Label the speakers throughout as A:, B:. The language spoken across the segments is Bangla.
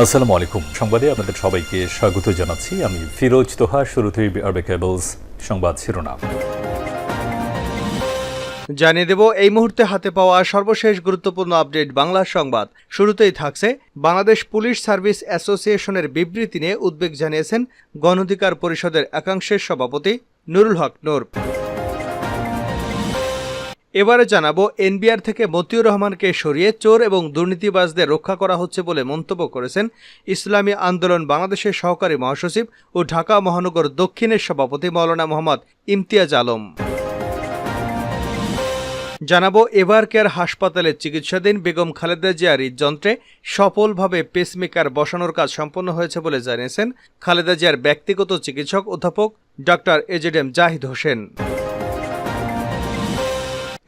A: আসসালামু আলাইকুম। সংবাদে আপনাদের সবাইকে স্বাগত জানাচ্ছি। আমি ফিরোজ তোহা, শুরুতেই আরবে কেবলস সংবাদ শিরোনাম।
B: জানিয়ে দেব, এই মুহূর্তে হাতে পাওয়া সর্বশেষ গুরুত্বপূর্ণ আপডেট বাংলা সংবাদ। শুরুতেই থাকছে বাংলাদেশ পুলিশ সার্ভিস অ্যাসোসিয়েশনের বিবৃতি নিয়ে উদ্বেগ জানিয়েছেন গণঅধিকার পরিষদের একাংশের সভাপতি নুরুল হক নূর। এবারে জানাব এনবিআর থেকে মতিউর রহমানকে সরিয়ে চোর এবং দুর্নীতিবাজদের রক্ষা করা হচ্ছে বলে মন্তব্য করেছেন ইসলামী আন্দোলন বাংলাদেশের সহকারী মহাসচিব ও ঢাকা মহানগর দক্ষিণের সভাপতি মৌলানা মোহাম্মদ ইমতিয়াজ আলম। জানাব এভার কেয়ার হাসপাতালে চিকিৎসাধীন বেগম খালেদা জিয়ার হৃদযন্ত্রে সফলভাবে পেসমেকার বসানোর কাজ সম্পন্ন হয়েছে বলে জানিয়েছেন খালেদা জিয়ার ব্যক্তিগত চিকিৎসক অধ্যাপক doctor A Z M Zahid Hossain.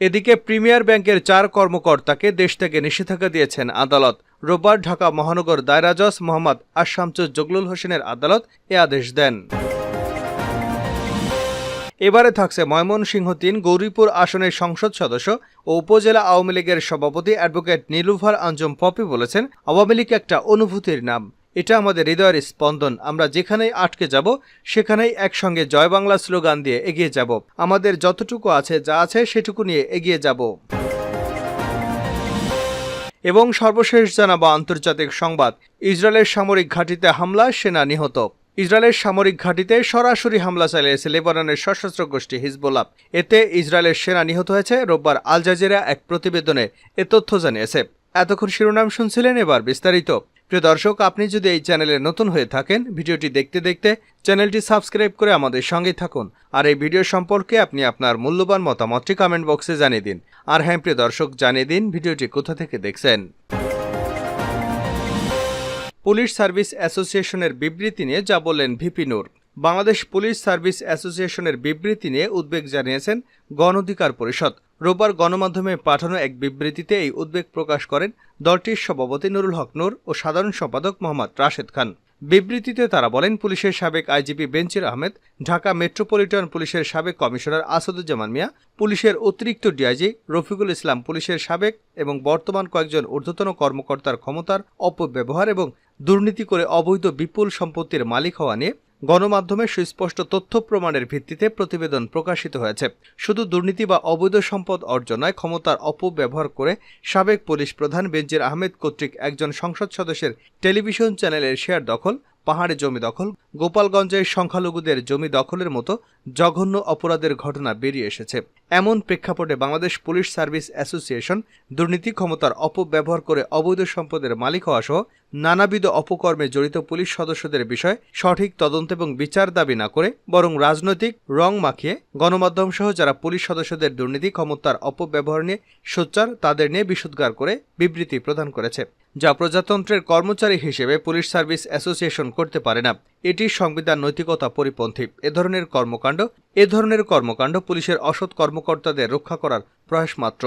B: এদিকে প্রিমিয়ার ব্যাংকের চার কর্মকর্তাকে দেশ থেকে নিষেধাজ্ঞা দিয়েছেন আদালত। রোববার ঢাকা মহানগর দায়রা জজ মোহাম্মদ আশামচুজ জগলুল হোসেনের আদালত এ আদেশ দেন। এবারে থাকছে ময়মনসিংহ তিন, গৌরীপুর আসনের সংসদ সদস্য ও উপজেলা আওয়ামী লীগের সভাপতি অ্যাডভোকেট নীলুফার আঞ্জম পপি বলেছেন, আওয়ামী লীগ একটা অনুভূতির নাম। এটা আমাদের হৃদয়ের স্পন্দন। আমরা যেখানেই আটকে যাব, সেখানেই একসঙ্গে জয় বাংলা স্লোগান দিয়ে এগিয়ে যাব। আমাদের যতটুকু আছে, যা আছে, সেটুকু নিয়ে এগিয়ে যাব। এবং সর্বশেষ জানাব আন্তর্জাতিক সংবাদ। ইসরায়েলের সামরিক ঘাঁটিতে হামলা, সেনা নিহত। ইসরায়েলের সামরিক ঘাঁটিতে সরাসরি হামলা চালিয়েছে লেবাননের সশস্ত্র গোষ্ঠী হিজবুল্লাহ। এতে ইসরায়েলের সেনা নিহত হয়েছে। রোববার আল জাজিরা এক প্রতিবেদনে এ তথ্য জানিয়েছে। এতক্ষণ শিরোনাম শুনছিলেন এবার বিস্তারিত। প্রিয় দর্শক, আপনি যদি এই চ্যানেলে নতুন হয়ে থাকেন, ভিডিওটি দেখতে দেখতে চ্যানেলটি সাবস্ক্রাইব করে আমাদের সঙ্গে থাকুন। আর এই ভিডিও সম্পর্কে আপনি আপনার মূল্যবান মতামতটি কমেন্ট বক্সে জানিয়ে দিন। আর হ্যাঁ প্রিয় দর্শক, জানিয়ে দিন ভিডিওটি কোথা থেকে দেখছেন। পুলিশ সার্ভিস অ্যাসোসিয়েশনের বিবৃতি নিয়ে যা বললেন VP Nur. Bangladesh police service অ্যাসোসিয়েশনের বিবৃতি নিয়ে উদ্বেগ জানিয়েছেন গণ অধিকার পরিষদ। রোববার গণমাধ্যমে পাঠানো এক বিবৃতিতে এই উদ্বেগ প্রকাশ করেন দলটির সভাপতি নুরুল হক নূর ও সাধারণ সম্পাদক মোহাম্মদ রাশেদ খান। বিবৃতিতে তারা বলেন, পুলিশের সাবেক আইজিপি বেঞ্চির আহমেদ, ঢাকা মেট্রোপলিটন পুলিশের সাবেক কমিশনার আসাদুজ্জামান মিয়া, পুলিশের অতিরিক্ত ডিআইজি রফিকুল ইসলাম পুলিশের সাবেক এবং বর্তমান কয়েকজন ঊর্ধ্বতন কর্মকর্তার ক্ষমতার অপব্যবহার এবং দুর্নীতি করে অবৈধ বিপুল সম্পত্তির মালিক হওয়া নিয়ে গণমাধ্যমে সুস্পষ্ট তথ্য প্রমাণের ভিত্তিতে প্রতিবেদন প্রকাশিত হয়েছে। শুধু দুর্নীতি বা অবৈধ সম্পদ অর্জনায় ক্ষমতার অপব্যবহার করে সাবেক পুলিশ প্রধান বেঞ্জির আহমেদ কর্তৃক একজন সংসদ সদস্যের টেলিভিশন চ্যানেলের শেয়ার দখল, পাহাড়ে জমি দখল, গোপালগঞ্জের সংখ্যালঘুদের জমি দখলের মতো জঘন্য অপরাধের ঘটনা বেরিয়ে এসেছে। এমন প্রেক্ষাপটে বাংলাদেশ পুলিশ সার্ভিস অ্যাসোসিয়েশন দুর্নীতি ক্ষমতার অপব্যবহার করে অবৈধ সম্পদের মালিক হওয়া সহ নানাবিধ অপকর্মে জড়িত পুলিশ সদস্যদের বিষয়ে সঠিক তদন্ত এবং বিচার দাবি না করে বরং রাজনৈতিক রং মাখিয়ে গণমাধ্যম সহ যারা পুলিশ সদস্যদের দুর্নীতি, ক্ষমতার অপব্যবহার নিয়ে সোচ্চার, তাদের নিয়ে বিশুদ্ধার করে বিবৃতি প্রদান করেছে, যা প্রজাতন্ত্রের কর্মচারী হিসেবে পুলিশ সার্ভিস অ্যাসোসিয়েশন করতে পারে না। এটি সংবিধান নৈতিকতা পরিপন্থী। এ ধরনের কর্মকাণ্ড, এ ধরনের কর্মকাণ্ড পুলিশের অসৎ কর্মকর্তাদের রক্ষা করার প্রয়াস মাত্র।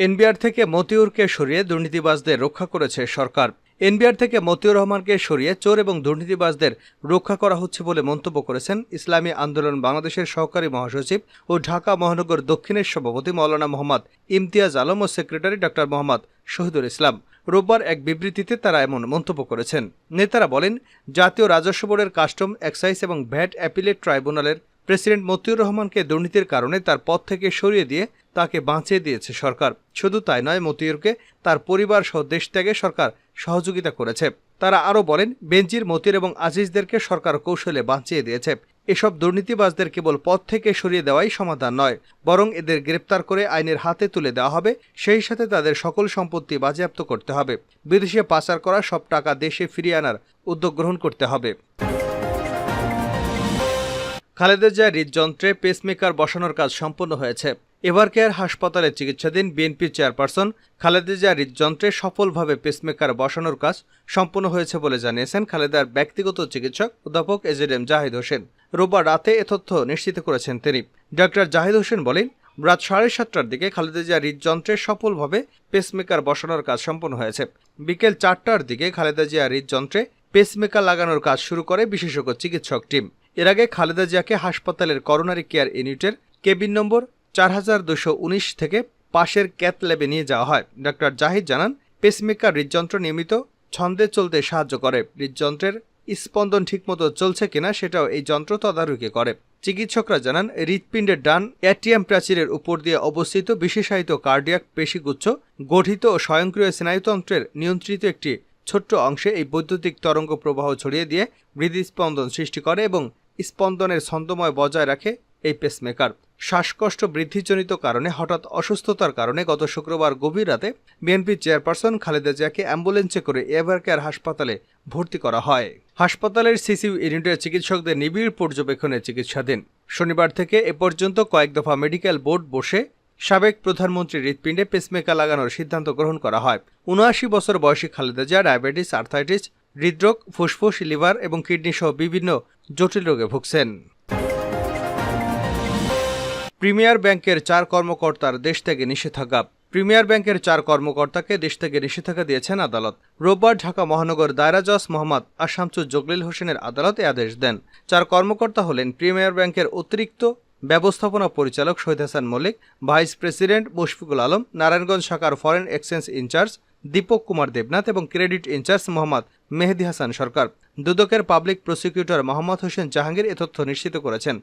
B: এনবিআর থেকে মতিউরকে সরিয়ে দুর্নীতিবাজদের রক্ষা করেছে সরকার। এনবিআর থেকে মতিউর রহমানকে সরিয়ে চোর এবং দুর্নীতিবাজদের রক্ষা করা হচ্ছে বলে মন্তব্য করেছেন ইসলামী আন্দোলন বাংলাদেশের সহকারী মহাসচিব ও ঢাকা মহানগর দক্ষিণের সভাপতি মৌলানা মোহাম্মদ ইমতিয়াজ আলম ও সেক্রেটারি ডক্টর মোহাম্মদ শহীদুল ইসলাম। রোববার এক বিবৃতিতে তারা এমন মন্তব্য করেছেন। নেতারা বলেন, জাতীয় রাজস্ব বোর্ডের কাস্টম এক্সাইজ এবং ভ্যাট অ্যাপিলেট ট্রাইব্যুনালের প্রেসিডেন্ট মতিউর রহমানকে দুর্নীতির কারণে তার পদ থেকে সরিয়ে দিয়ে তাকে বাঁচিয়ে দিয়েছে সরকার। শুধু তাই নয়, মতিউরকে তার পরিবার সহ দেশ ত্যাগে সরকার সহযোগিতা করেছে। তারা আরও বলেন বেঞ্জির মতির এবং আজিজদেরকে সরকার কৌশলে বাঁচিয়ে দিয়েছে। এসব দুর্নীতিবাজদের কেবল পদ থেকে সরিয়ে দেওয়াই সমাধান নয়, বরং এদের গ্রেপ্তার করে আইনের হাতে তুলে দেওয়া হবে। সেই সাথে তাদের সকল সম্পত্তি বাজেয়াপ্ত করতে হবে। বিদেশে পাচার করা সব টাকা দেশে ফিরিয়ে আনার উদ্যোগ গ্রহণ করতে হবে। খালেদা জিয়া হৃদযন্ত্রে পেসমেকার বসানোর কাজ সম্পন্ন হয়েছে। এভার কেয়ার হাসপাতালে চিকিৎসাধীন বিএনপি চেয়ারপারসন খালেদা জিয়া হৃদযন্ত্রে সফলভাবে পেসমেকার বসানোর কাজ সম্পন্ন হয়েছে বলে জানিয়েছেন খালেদার ব্যক্তিগত চিকিৎসক অধ্যাপক এজেড এম জাহিদ হোসেন। রোববার রাতে এ তথ্য নিশ্চিত করেছেন তিনি। ডক্টর জাহিদ হোসেন বলেন, রাত সাড়ে সাতটার দিকে খালেদা জিয়া হৃদযন্ত্রে সফলভাবে পেসমেকার বসানোর কাজ সম্পন্ন হয়েছে। বিকেল চারটার দিকে খালেদা জিয়া হৃদযন্ত্রে পেসমেকার লাগানোর কাজ শুরু করে বিশেষজ্ঞ চিকিৎসক টিম। এর আগে খালেদা জিয়াকে হাসপাতালের করোনারি কেয়ার ইউনিটের কেবিন নম্বর চার হাজার দুশো উনিশ থেকে পাশের ক্যাথ ল্যাবে নিয়ে যাওয়া হয়। ডক্টর জাহিদ জানান, পেসমেকার হৃদযন্ত্র নিয়মিত ছন্দে চলতে সাহায্য করে। হৃদযন্ত্রের স্পন্দন ঠিকমতো চলছে কিনা সেটাও এই যন্ত্র তদারকি করে। চিকিৎসকরা জানান, হৃৎপিণ্ডের ডান অ্যাটিয়াম প্রাচীরের উপর দিয়ে অবস্থিত বিশেষায়িত কার্ডিয়াক পেশিগুচ্ছ গঠিত ও স্বয়ংক্রিয় স্নায়ুতন্ত্রের নিয়ন্ত্রিত একটি ছোট্ট অংশে এই বৈদ্যুতিক তরঙ্গ প্রবাহ ছড়িয়ে দিয়ে হৃদস্পন্দন সৃষ্টি করে এবং স্পন্দনের ছন্দময় বজায় রাখে এই পেসমেকার। শ্বাসকষ্ট বৃদ্ধিজনিত কারণে হঠাৎ অসুস্থতার কারণে গত শুক্রবার গভীর রাতে বিএনপি চেয়ারপারসন খালেদা জিয়াকে অ্যাম্বুলেন্সে করে এভার কেয়ার হাসপাতালে ভর্তি করা হয়। হাসপাতালের সিসিউ ইউনিটের চিকিৎসকদের নিবিড় পর্যবেক্ষণে চিকিৎসাধীন। শনিবার থেকে এ পর্যন্ত কয়েক দফা মেডিকেল বোর্ড বসে সাবেক প্রধানমন্ত্রী হৃৎপিণ্ডে পেসমেকার লাগানোর সিদ্ধান্ত গ্রহণ করা হয়। উনআশি বছর বয়সী খালেদা জিয়া ডায়াবেটিস, আর্থাইটিস, হৃদরোগ, ফুসফুস, লিভার এবং কিডনি সহ বিভিন্ন জটিল রোগে ভুগছেন। প্রিমিয়ার ব্যাংকের চার কর্মকর্তার দেশ থেকে নিষেধাজ্ঞা। প্রিমিয়ার ব্যাংকের চার কর্মকর্তাকে দেশ থেকে নিষেধাজ্ঞা দিয়েছেন আদালত। রোববার ঢাকা মহানগর দায়রা জজ মোহাম্মদ আশামচুর জগলিল হোসেনের আদালতে আদেশ দেন। চার কর্মকর্তা হলেন প্রিমিয়ার ব্যাংকের অতিরিক্ত ব্যবস্থাপনা পরিচালক শহীদ হাসান মল্লিক, ভাইস প্রেসিডেন্ট মুশফিকুল আলম, নারায়ণগঞ্জ শাখার foreign exchange in-charge Dipak Kumar Debnath এবং ক্রেডিট ইনচার্জ মোহাম্মদ মেহেদি হাসান সরকার। দুদকের পাবলিক প্রসিকিউটর মোহাম্মদ হোসেন জাহাঙ্গীর এ তথ্য নিশ্চিত করেছেন।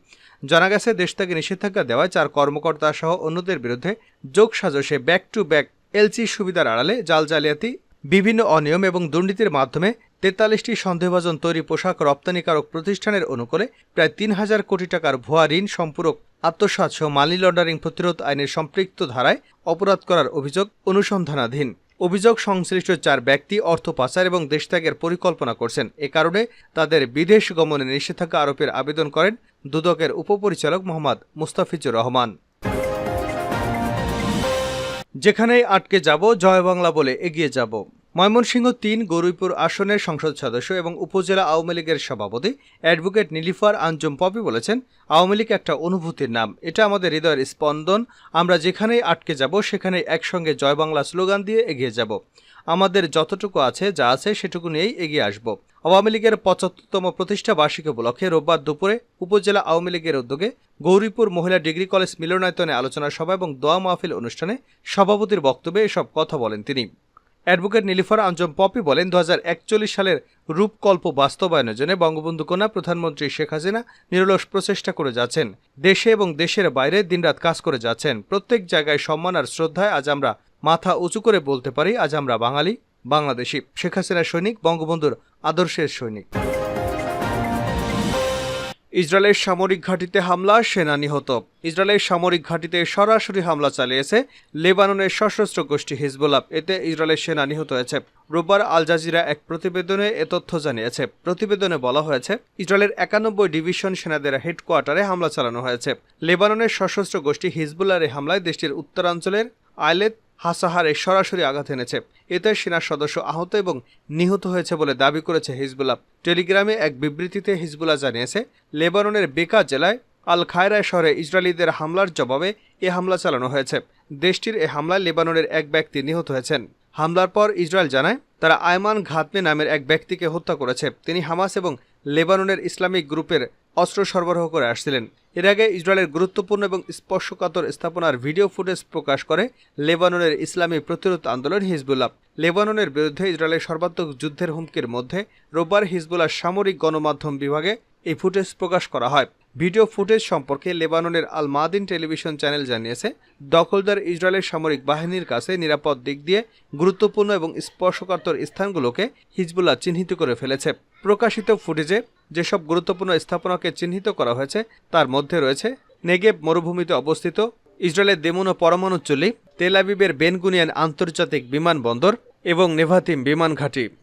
B: জানা গেছে, দেশ থেকে নিষেধাজ্ঞা দেওয়ায় চার কর্মকর্তা সহ অন্যদের বিরুদ্ধে যোগ সাজসে ব্যাক টু ব্যাক এলসি সুবিধার আড়ালে জাল জালিয়াতি, বিভিন্ন অনিয়ম এবং দুর্নীতির মাধ্যমে তেতাল্লিশটি সন্দেহভাজন তৈরি পোশাক রপ্তানিকারক প্রতিষ্ঠানের অনুকূলে প্রায় তিন হাজার কোটি টাকার ভুয়া ঋণ সম্পূরক আত্মসাৎ মানি লন্ডারিং প্রতিরোধ আইনের সম্পৃক্ত ধারায় অপরাধ করার অভিযোগ অনুসন্ধানাধীন। অভিযোগ সংশ্লিষ্ট চার ব্যক্তি অর্থ পাচার এবং দেশত্যাগের পরিকল্পনা করছেন। এ কারণে তাদের বিদেশ গমনে নিষেধাজ্ঞা আরোপের আবেদন করেন দুদকের উপপরিচালক মোহাম্মদ মুস্তাফিজুর রহমান। যেখানেই আটকে যাব, জয় বাংলা বলে এগিয়ে যাব। ময়মনসিংহ তিন, গরুইপুর আসনের সংসদ সদস্য এবং উপজেলা আওয়ামী লীগের সভাপতি অ্যাডভোকেট নীলিফার আঞ্জুম পপি বলেছেন, আওয়ামী লীগ একটা অনুভূতির নাম। এটা আমাদের হৃদয়ের স্পন্দন। আমরা যেখানেই আটকে যাব, সেখানেই একসঙ্গে জয় বাংলা স্লোগান দিয়ে এগিয়ে যাব। আমাদের যতটুকু আছে, যা আছে, সেটুকু নিয়েই এগিয়ে আসব। আওয়ামী লীগের পঁচাত্তরতম প্রতিষ্ঠা বার্ষিকী উপলক্ষে রোববার দুপুরে উপজেলা আওয়ামী লীগের উদ্যোগে গৌরীপুর মহিলা ডিগ্রি কলেজ মিলনায়তনে আলোচনা সভা এবং দোয়া মাহফিল অনুষ্ঠানে সভাপতির বক্তব্যে এসব কথা বলেন তিনি। অ্যাডভোকেট নীলিফার আঞ্জম পপি বলেন দু হাজার একচল্লিশ সালের রূপকল্প বাস্তবায়নের জন্য বঙ্গবন্ধু কন্যা প্রধানমন্ত্রী শেখ হাসিনা নিরলস প্রচেষ্টা করে যাচ্ছেন। দেশে এবং দেশের বাইরে দিনরাত কাজ করে যাচ্ছেন। প্রত্যেক জায়গায় সম্মান আর শ্রদ্ধায় আজ আমরা মাথা উঁচু করে বলতে পারি, আজ আমরা বাঙালি, বাংলাদেশি। শেখ হাসিনার সৈনিক, বঙ্গবন্ধুর আদর্শের সৈনিক। ইসরায়েলের সামরিক ঘাঁটিতে হামলা, সেনা নিহত। ইসরায়েলের সামরিক ঘাঁটিতে সরাসরি হামলা চালিয়েছে লেবাননের সশস্ত্র গোষ্ঠী হিজবুল্লাহ। এতে ইসরায়েলের সেনা নিহত হয়েছে। রোববার আল জাজিরা এক প্রতিবেদনে এ তথ্য জানিয়েছে। প্রতিবেদনে বলা হয়েছে, ইসরায়েলের একানব্বই ডিভিশন সেনাদের হেডকোয়ার্টারে হামলা চালানো হয়েছে। লেবাননের সশস্ত্র গোষ্ঠী হিজবুল্লাহর হামলায় দেশটির উত্তরাঞ্চলের আইলেত হাসাহারে সরাসরি আঘাত এনেছে। এতে সেনা সদস্য আহত এবং নিহত হয়েছে বলে দাবি করেছে হিজবুল্লাহ। টেলিগ্রামে এক বিবৃতিতে হিজবুল্লাহ জানিয়েছে, লেবাননের বেকা জেলায় আল খায়রায় শহরে ইসরায়েলিদের হামলার জবাবে এ হামলা চালানো হয়েছে। দেশটির এ হামলায় লেবাননের এক ব্যক্তি নিহত হয়েছেন। হামলার পর ইসরায়েল জানায়, তারা আয়মান ঘাতমে নামের এক ব্যক্তিকে হত্যা করেছে। তিনি হামাস এবং লেবাননের ইসলামিক গ্রুপের অস্ত্র সরবরাহ করে আসছিলেন। এর আগে ইসরায়েলের গুরুত্বপূর্ণ এবং স্পর্শকাতর স্থাপনার ভিডিও ফুটেজ প্রকাশ করে লেবাননের ইসলামী প্রতিরোধ আন্দোলন হিজবুল্লাহ। লেবাননের বিরুদ্ধে ইসরায়েলের সর্বাত্মক যুদ্ধের হুমকির মধ্যে রোববার হিজবুল্লাহ সামরিক গণমাধ্যম বিভাগে এই ফুটেজ প্রকাশ করা হয়। ভিডিও ফুটেজ সম্পর্কে লেবাননের আল মাদিন টেলিভিশন চ্যানেল জানিয়েছে, দখলদার ইসরায়েলের সামরিক বাহিনীর কাছে নিরাপদ দিক দিয়ে গুরুত্বপূর্ণ এবং স্পর্শকাতর স্থানগুলোকে হিজবুল্লাহ চিহ্নিত করে ফেলেছে। প্রকাশিত ফুটেজে যেসব গুরুত্বপূর্ণ স্থাপনাকে চিহ্নিত করা হয়েছে, তার মধ্যে রয়েছে নেগেব মরুভূমিতে অবস্থিত ইসরায়েলের দেমুনো পরমাণু চুল্লি, তেল আবিবের বেনগুনিয়ান আন্তর্জাতিক বিমানবন্দর এবং নেভাতিম বিমান ঘাঁটি।